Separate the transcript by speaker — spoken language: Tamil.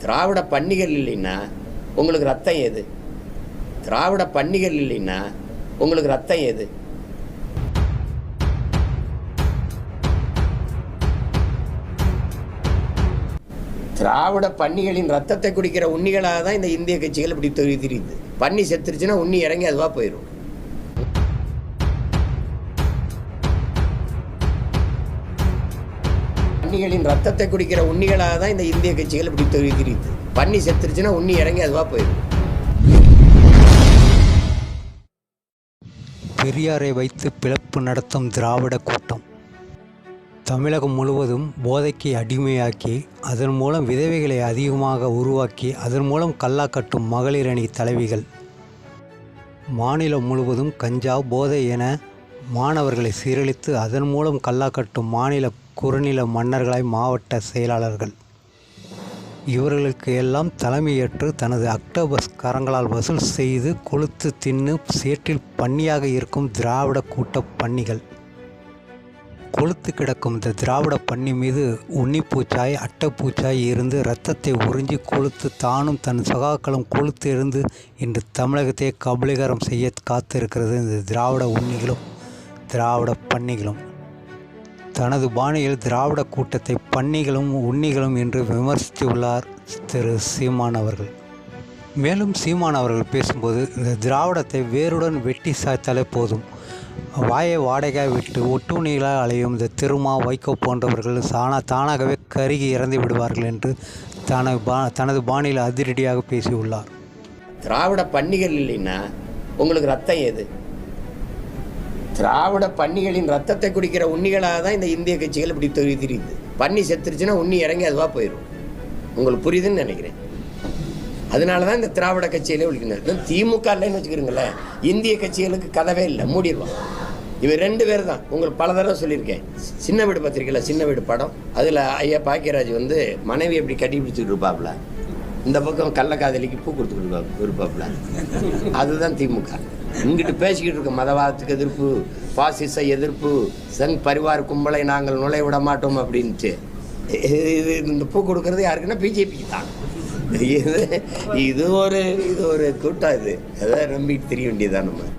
Speaker 1: திராவிட பன்னிகள் இல்லைன்னா உங்களுக்கு ரத்தம் எது திராவிட பன்னிகள் இல்லைன்னா உங்களுக்கு ரத்தம் எது திராவிட பன்னிகளின் ரத்தத்தை குடிக்கிற உண்ணிகளாக தான் இந்த இந்திய கட்சிகள் இப்படி தெரி- தெரியுது பன்னி செத்துருச்சுன்னா உண்ணி இறங்கி அதுவாக போயிடும் பன்னிகளின் ரத்தத்தை குடிக்கிற உண்ணிகளாக தான் இந்த இந்திய கட்சிகள் இப்படி தெரிவிக்கிறது பன்னி செத்துருச்சுன்னா உண்ணி இறங்கி அதுவாக போயிடும்.
Speaker 2: பெரியாரை வைத்து பிளப்பு நடத்தும் திராவிட கூட்டம். தமிழகம் முழுவதும் போதைக்கு அடிமையாக்கி அதன் மூலம் விதவைகளை அதிகமாக உருவாக்கி அதன் மூலம் கல்லா கட்டும் மகளிர் அணி தலைவிகள். மாநிலம் முழுவதும் கஞ்சா போதை என மாணவர்களை சீரழித்து அதன் மூலம் கல்லா கட்டும் மாநில குறுநில மன்னர்களாய் மாவட்ட செயலாளர்கள். இவர்களுக்கு எல்லாம் தலைமையேற்று தனது அக்டோபஸ் கரங்களால் வசூல் செய்து கொளுத்து தின்னு சேற்றில் பன்னியாக இருக்கும் திராவிட கூட்ட பன்னிகள். கொளுத்து கிடக்கும் இந்த திராவிட பன்னி மீது உன்னிப்பூச்சாய் அட்டைப்பூச்சாய் இருந்து இரத்தத்தை உறிஞ்சி கொளுத்து தானும் தன் சகாக்களும் கொளுத்து இருந்து இன்று தமிழகத்தை கபலீகரம் செய்ய காத்திருக்கிறது இந்த திராவிட உண்ணிகளும் திராவிட பன்னிகளும். தனது பாணியில் திராவிட கூட்டத்தை பன்னிகளும் உன்னிகளும் என்று விமர்சித்துள்ளார் திரு சீமான் அவர்கள். மேலும் சீமான் அவர்கள் பேசும்போது இந்த திராவிடத்தை வேருடன் வெட்டி சாய்த்தாலே போதும். வாயை வாடகையாக விட்டு ஒட்டுணிகளால் அலையும் இந்த திருமா வைகோ போன்றவர்கள் சானா தானாகவே கருகி இறந்து விடுவார்கள் என்று தனது பா தனது பாணியில் அதிரடியாக பேசியுள்ளார்.
Speaker 1: திராவிட பன்னிகள் இல்லைன்னா உங்களுக்கு ரத்தம் எது திராவிட பன்னிகளின் ரத்தத்தை குடிக்கிற உண்ணிகளாக தான் இந்த இந்திய கட்சிகள் இப்படி தெரி- தெரியுது. பன்னி செத்துருச்சுன்னா உண்ணி இறங்கி அதுவாக போயிடும் உங்களுக்கு புரியுதுன்னு நினைக்கிறேன். அதனால தான் இந்த திராவிட கட்சியிலே ஒழிக்கிறது திமுக இல்லைன்னு வச்சுக்கிறீங்களேன். இந்திய கட்சிகளுக்கு கதவே இல்லை. மூடிடுவான் இவர் ரெண்டு பேர் தான். உங்களுக்கு பல தடவை சொல்லியிருக்கேன். சின்ன வீடு பத்திரிக்கையில் சின்ன வீடு படம். அதில் ஐயா பாக்கியராஜ் வந்து மனைவி எப்படி கட்டி பிடிச்சிட்டு இருப்பாப்ல? இந்த பக்கம் கள்ளக்காதலிக்கு பூ கொடுத்துக்கிட்டு இருப்பாப்புல அதுதான் திமுக. இங்கிட்டு பேசிக்கிட்டு இருக்க மதவாதத்துக்கு எதிர்ப்பு பாசிச எதிர்ப்பு சங் பரிவார் கும்பலை நாங்கள் நுழைய விட மாட்டோம் அப்படின்ட்டு. இது இந்த பூ கொடுக்கறது யாருக்குன்னா பிஜேபிக்கு தான். இது இது ஒரு இது ஒரு கூட்டம் இது. அதான் நம்பிட்டு தெரிய வேண்டியதுதான் நம்ம.